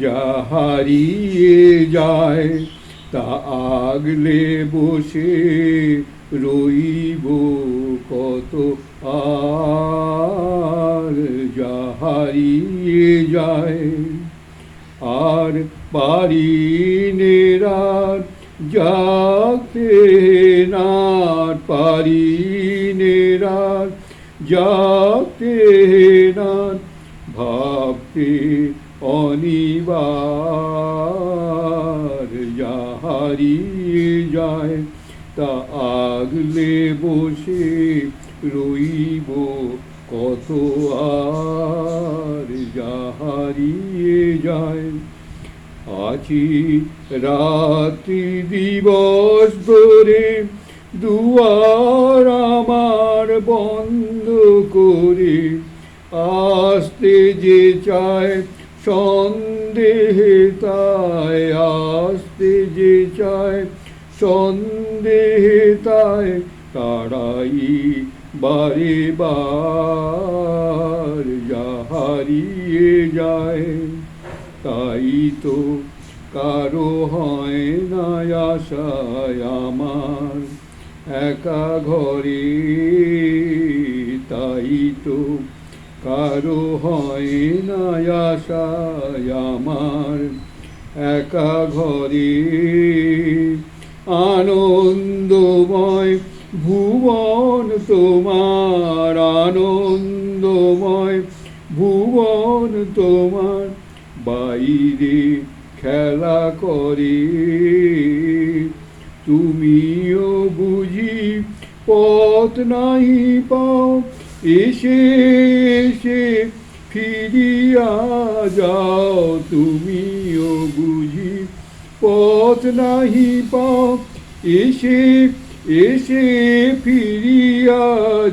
যা হারিয়ে যায়, তা আগলে বসে রইব কত আর? যা হারিয়ে যায়, আর পারি নেরার যাতে নাট পারি নেরার যাতে নাট ভাবতে অনিবার হারিয়ে যায়, তা আগলে বসে রইব কত আর হারিয়ে যায়। আছি রাত্রি দিবস ধরে দুয়ার আমার বন্ধ করে, আসতে যে চায় সন্দেহে তাই আসতে যে চায় সন্দেহে তাই তারাই বারে বার হারিয়ে যায়। তাই তো কারও হয় না আশায় আমার, একা ঘরে। তাই তো কারও হয় না আশায় আমার একা ঘরে। আনন্দময় ভুবন তোমার, আনন্দময় ভুবন তোমার, বাইরে খেলা করে। তুমিও বুঝি পথ নাই পাও এসে এসে ফিরিয়া যাও তুমিও বুঝি পথ নাহি পাও এসে এসে ফিরিয়া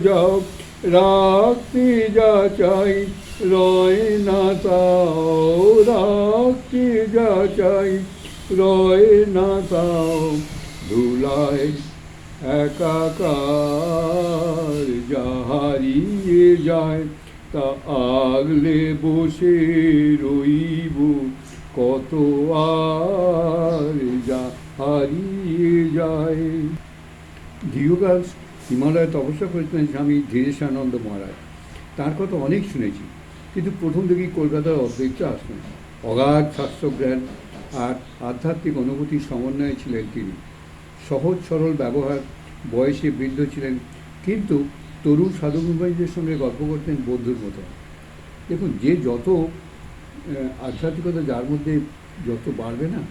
যাও। রাখতে যা চাই, রয় না তাও। রাখতে যা চাই, রয় না তাও। ধুলায় একাকার যা হারিয়ে যায়, তা আগলে বসে রইব। কত আর যা হারিয়ে যায় দীর্ঘকাল হিমালয়ে তপস্যা করেছিলেন স্বামী ধীরেশানন্দ মহারাজ। তার কথা অনেক শুনেছি, কিন্তু প্রথম থেকেই কলকাতার অদ্বৈত আসলেন অগাধ শাস্ত্রজ্ঞান আর আধ্যাত্মিক অনুভূতির সমন্বয়ে ছিলেন তিনি। সহজ সরল ব্যবহার, বয়সে বৃদ্ধ ছিলেন, কিন্তু তরুণ সাধুগুম্বাইদের সঙ্গে গল্প করতেন বন্ধুর মতো। দেখুন, যে যত আধ্যাত্মিকতা যার মধ্যে যত বাড়বে না,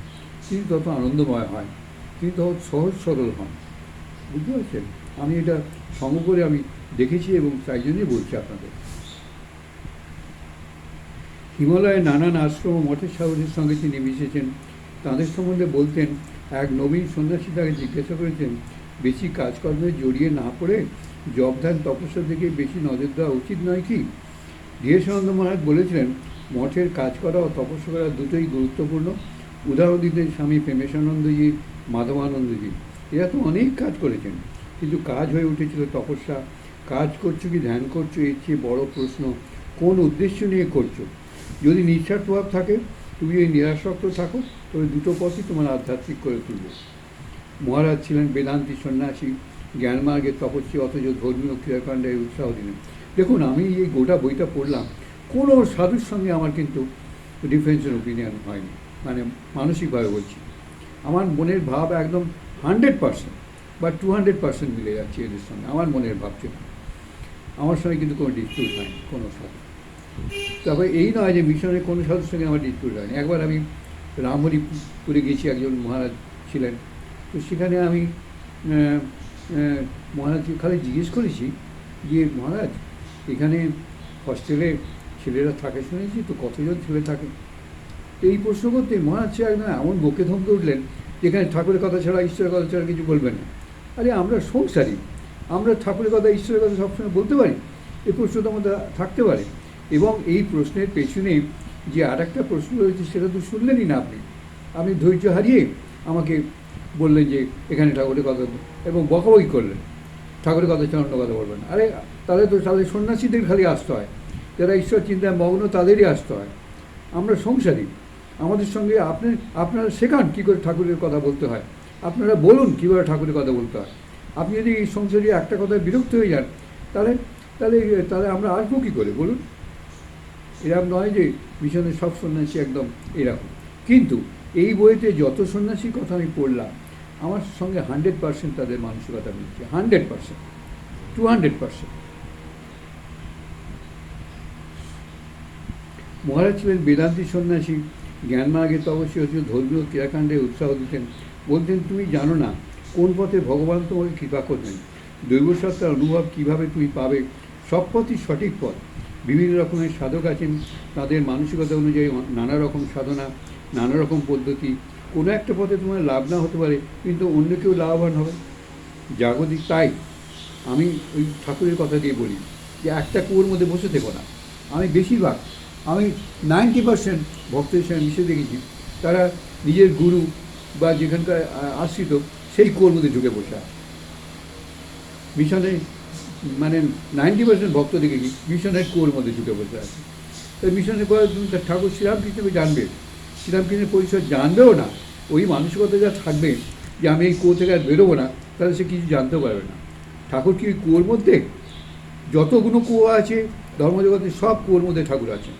তিনি তত আনন্দময় হয় তিনি তত সহজ সরল হন। বুঝতে পারছেন? আমি এটা সম করে আমি দেখেছি এবং তাই জন্যই বলছি আপনাদের। হিমালয়ে নানান আশ্রম ও মঠের সাহসের সঙ্গে তিনি মিশেছেন। তাদের সম্বন্ধে বলতেন এক নবীন সন্ন্যাসী তাকে জিজ্ঞাসা করেছেন, বেশি কাজকর্মে জড়িয়ে না পড়ে জবধান তপস্যার দিকে বেশি নজর দেওয়া উচিত নয় কি? ধীরেশানন্দ মহারাজ বলেছিলেন, মঠের কাজ করা ও তপস্যা করা দুটোই গুরুত্বপূর্ণ। উদাহরণ দিতে স্বামী প্রেমেশানন্দজি, মাধবানন্দজি। এরা তো অনেক কাজ করেছেন, কিন্তু কাজ হয়ে উঠেছিল তপস্যা। কাজ করছ কি, ধ্যান করছ, এর চেয়ে বড় প্রশ্ন কোন উদ্দেশ্য নিয়ে করছ? যদি নিঃস্বার্থভাব থাকে তুমি এই নিরাসক্ত থাকো, তবে দুটো পথই তোমার আধ্যাত্মিক করে তুলবে। মহারাজ ছিলেন বেদান্তি সন্ন্যাসী জ্ঞানমার্গের তপস্বী, অথচ ধর্মীয় ক্রিয়াকাণ্ডে উৎসাহ দিলেন। দেখুন, আমি এই গোটা বইটা পড়লাম, কোনো সাধুর সঙ্গে আমার কিন্তু ডিফারেন্সের ওপিনিয়ন হয়নি মানে মানসিকভাবে বলছি। আমার মনের ভাব একদম হান্ড্রেড পার্সেন্ট বা টু হান্ড্রেড পার্সেন্ট মিলে যাচ্ছে এদের সঙ্গে, আমার মনের ভাব যেটা আমার সঙ্গে কিন্তু কোনো ডিসপিউট হয়নি, কোনো সাধু। তবে এই নয় যে মিশনের কোনো সাধুর সঙ্গে আমার ডিসপিউট হয়নি। একবার আমি রামহরিপুরে গেছি, একজন মহারাজ ছিলেন। তো সেখানে আমি মহারাজকে খালি জিজ্ঞেস করেছি যে, মহারাজ, এখানে হস্টেলে ছেলেরা থাকে শুনেছি, তো কতজন ছেলে থাকে? এই প্রশ্ন করতে মহারাজ সে একদম এমন বকে ধমকে উঠলেন, যেখানে ঠাকুরের কথা ছাড়া, ঈশ্বরের কথা ছাড়া কিছু বলবেন না। আরে, আমরা সংসারী, আমরা ঠাকুরের কথা, ঈশ্বরের কথা সবসময় বলতে পারি এই প্রশ্ন তো আমাদের থাকতে পারে। এবং এই প্রশ্নের পেছনে যে আর একটা প্রশ্ন রয়েছে সেটা তো শুনলেনই না আপনি। আপনি ধৈর্য হারিয়ে আমাকে বললেন যে এখানে ঠাকুরের কথা এবং বকাবকি করলেন। ঠাকুরের কথা অন্য কথা বলবেন। আরে, তাহলে তো তাদের সন্ন্যাসীদের খালি আসতে হয়। যারা ঈশ্বর চিন্তায় মগ্ন তাদেরই আসতে হয়। আমরা সংসারী। আমাদের সঙ্গে আপনি, আপনারা শেখান কী করে ঠাকুরের কথা বলতে হয়। আপনারা বলুন কীভাবে ঠাকুরের কথা বলতে হয়। আপনি যদি এই সংসারে একটা কথায় বিরক্ত হয়ে যান, তাহলে তাহলে তাহলে আমরা আসব কী করে? বলুন। এরকম নয় যে মিশনের সব সন্ন্যাসী একদম এরকম। কিন্তু এই বইতে যত সন্ন্যাসীর কথা আমি পড়লাম, আমার সঙ্গে হান্ড্রেড পার্সেন্ট তাদের মানসিকতা মিলছে। Hundred percent. Two hundred percent. মহারাজ ছিলেন বেদান্তি সন্ন্যাসী। জ্ঞানমার্গে তো অবশ্যই হচ্ছে ধর্মীয় ক্রিয়াকাণ্ডে উৎসাহ দিতেন। বলতেন, তুমি জানো না, কোন পথে ভগবান তোমাকে কৃপা করবেন? দৈবসত্তার অনুভব কীভাবে তুমি পাবে? সব পথই সঠিক পথ। বিভিন্ন রকমের সাধক আছেন, তাদের মানসিকতা অনুযায়ী নানা রকম সাধনা, নানা রকম পদ্ধতি। কোনো একটা পথে তোমার লাভ না হতে পারে, কিন্তু অন্য কেউ লাভবান হবে। জাগতিক তাই, আমি ওই ঠাকুরের কথা দিয়ে বলি যে একটা কুয়োর মধ্যে বসে থেকো না। আমি বেশিরভাগ, আমি নাইনটি পার্সেন্ট ভক্তের সঙ্গে মিশে দেখেছি। তারা নিজের গুরু বা যেখানকার আশ্রিত, সেই কুয়োর মধ্যে ঢুকে বসে মিশনে মানে নাইনটি পার্সেন্ট ভক্ত দেখেছি মিশনের কুয়োর মধ্যে ঢুকে বসে আছে? তো মিশনের পরে ঠাকুর শ্রীরামকৃষ্ণকে জানবে। শ্রীরামকৃষ্ণের পরিচয় জানবেও না। ওই মানসিকতা যা থাকবে যে আমি এই কুয়ো থেকে আর বেরোবো না, তাহলে সে কিছু জানতেও পারবে না। ঠাকুর কি কুয়োর মধ্যে? যতগুলো কুয়ো আছে ধর্মজগতে সব কুয়োর মধ্যে ঠাকুর আছেন।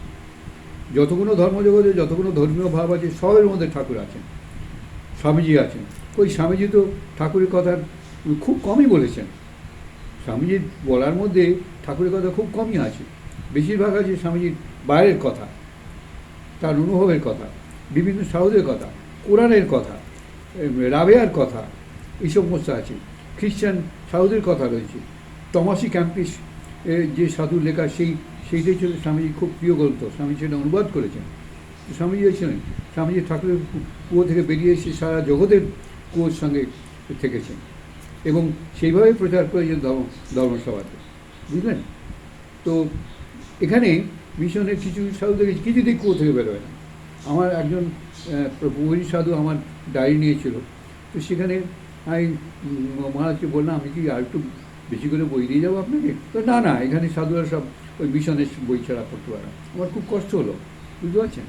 যতগুলো ধর্মজগতে যতগুলো ধর্মীয় ভাব আছে সবের মধ্যে ঠাকুর আছেন। স্বামীজি আছেন। ওই স্বামীজি তো ঠাকুরের কথা খুব কমই বলেছেন। স্বামীজির বলার মধ্যে ঠাকুরের কথা খুব কমই আছে। বেশিরভাগ আছে স্বামীজির বাইরের কথা, তার অনুভবের কথা, বিভিন্ন সাহুদের কথা, কোরআনের কথা রাবেয়ার কথা এই সমস্ত আছে। খ্রিস্টান সাধুদের কথা রয়েছে। টমাসি ক্যাম্পিস যে সাধুর লেখা, সেই, সেইটাই ছিল স্বামীজি খুব প্রিয় গ্রন্থ। স্বামী সেটা অনুবাদ করেছেন। স্বামীজি ছিলেন স্বামীজি ঠাকুরের কুয়ো থেকে বেরিয়ে এসে সারা জগতের কুয়োর সঙ্গে থেকেছেন। এবং সেইভাবে প্রচার করেছেন ধর্ম ধর্মসভাতে বুঝলেন? তো এখানে মিশনের কিছু সাধু দেখেছি কিছুতেই কুয়ো থেকে বেরোয় না। আমার একজন প্রভুরি সাধু আমার ডায়েরি নিয়েছিল। তো সেখানে আমি মহারাজকে বললাম, আমি কি আর একটু বেশি করে বই দিয়ে যাব আপনাকে? তো না না, এখানে সাধুরা সব ওই মিশনের বই ছাড়া পড়তে পারে। আমার খুব কষ্ট হলো, বুঝতে পারছেন?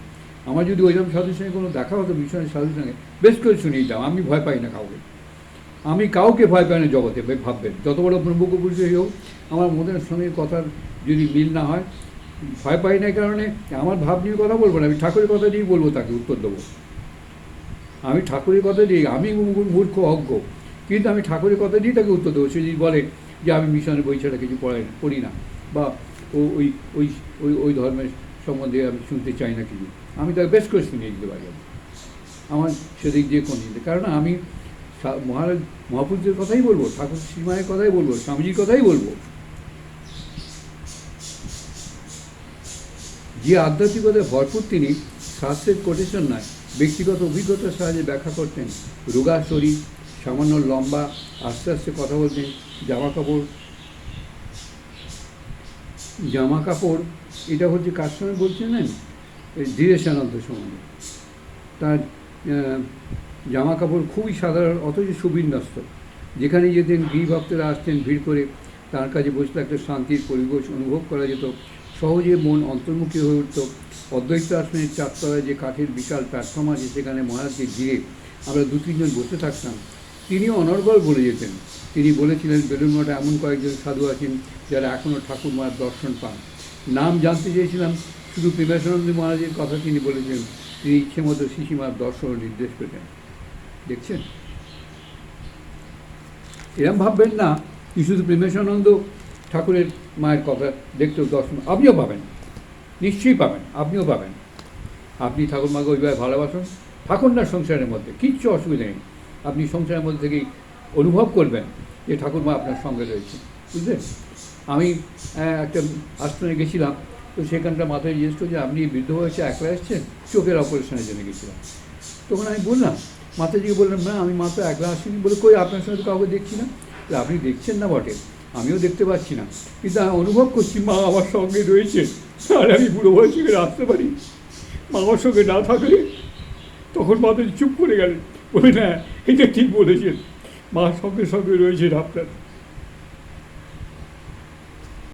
আমার যদি ওইরকম সাধুর সঙ্গে কোনো দেখা হতো, মিশনের সাধুর সঙ্গে, বেশ করে শুনিয়ে দাও আমি ভয় পাই না কাউকে। আমি কাউকে ভয় পাই না জগতে ভাববেন। যত বড় ব্রহ্মপুরুষই হোক, আমার মনের সঙ্গে কথার যদি মিল না হয়, ভয় পাই না কারণে আমার ভাব নিয়ে কথা বলব না। আমি ঠাকুরের কথা দিয়েই বলব তাকে, উত্তর দেবো। আমি ঠাকুরের কথা দিয়ে আমি মূর্খ, অজ্ঞ। কিন্তু আমি ঠাকুরের কথা দিয়ে তাকে উত্তর দেবো। সে যদি বলে যে আমি মিশনের বই ছাড়া কিছু পড়াই না, পড়ি না, বা ওই ওই ওই ওই ধর্মের সম্বন্ধে আমি শুনতে চাই না কিছু, আমি তাকে বেশ করে শুনিয়ে দিতে পারি। আমার সেদিক দিয়ে কোন দিতে কারণ আমি মহারাজ মহাপুরুষের কথাই বলব, ঠাকুর শ্রীমায়ের কথাই বলব, স্বামীজির কথাই বলব। যে আধ্যাত্মিকতায় ভরপুর তিনি, শাস্ত্রের কোটেশন নয় ব্যক্তিগত অভিজ্ঞতার সাহায্যে ব্যাখ্যা করতেন। রোগা শরীর, সামান্য লম্বা, আস্তে আস্তে কথা বলতেন, জামা কাপড় জামা কাপড়, এটা হচ্ছে কার সময় বলছেন না ধীরেশানন্দ সম্বন্ধে তার জামা কাপড় খুবই সাধারণ, অথচ সুবিন্যস্ত। যেখানে যেতেন গৃহভক্তরা আসতেন ভিড় করে, তার কাছে বসলে একটা শান্তির পরিবেশ অনুভব করা যেত। সহজে মন অন্তর্মুখী হয়ে উঠত। অদ্বৈত আশ্রমের চারতলায় যে কাঠের বিশাল প্ল্যাটফর্ম আছে, সেখানে মহারাজকে ঘিরে আমরা দু, তিনজন বসে থাকতাম। তিনিও অনর্গল বলে যেতেন। তিনি বলেছিলেন বেলুন মঠে এমন কয়েকজন সাধু আছেন, যারা এখনও ঠাকুর মায়ের দর্শন পান। নাম জানতে চেয়েছিলাম, শুধু প্রেমাসানন্দ মহারাজের কথা তিনি বলেছেন। তিনি ইচ্ছে মতো শিশিমার দর্শন নির্দেশ পেতেন। দেখছেন? এরম ভাববেন না কি শুধু প্রেমেশানন্দ ঠাকুরের মায়ের কথা দেখতেও দর্শন আপনিও পাবেন নিশ্চয়ই পাবেন আপনিও পাবেন। আপনি ঠাকুর মাকে ওইভাবে ভালোবাসুন থাকুন না সংসারের মধ্যে কিচ্ছু অসুবিধা নেই। আপনি সংসারের মধ্যে থেকেই অনুভব করবেন যে ঠাকুর মা আপনার সঙ্গে রয়েছে বুঝলেন? আমি আহ, একটা আশ্রমে গেছিলাম তো সেখানটা মাথায় জিজ্ঞেস করছে আপনি বৃদ্ধ বয়সে একলা এসছেন? চোখের অপারেশনের জন্য গেছিলাম। তখন আমি বললাম মাতাজিকে বললাম না, আমি মাত্র একলা আসিনি বলে কই আপনার সঙ্গে তো কাউকে দেখছি না? আপনি দেখছেন না বটে, আমিও দেখতে পাচ্ছি না। কিন্তু আমি অনুভব করছি মা আমার সঙ্গে রয়েছে, আর আমি বুড়ো বয়সে থেকে আসতে পারি। মা আমার সঙ্গে না থাকলে তখন মাতাজি চুপ করে গেলেন। বলে না এটা ঠিক বলেছেন। মা সঙ্গে সঙ্গে রয়েছেন আপনার।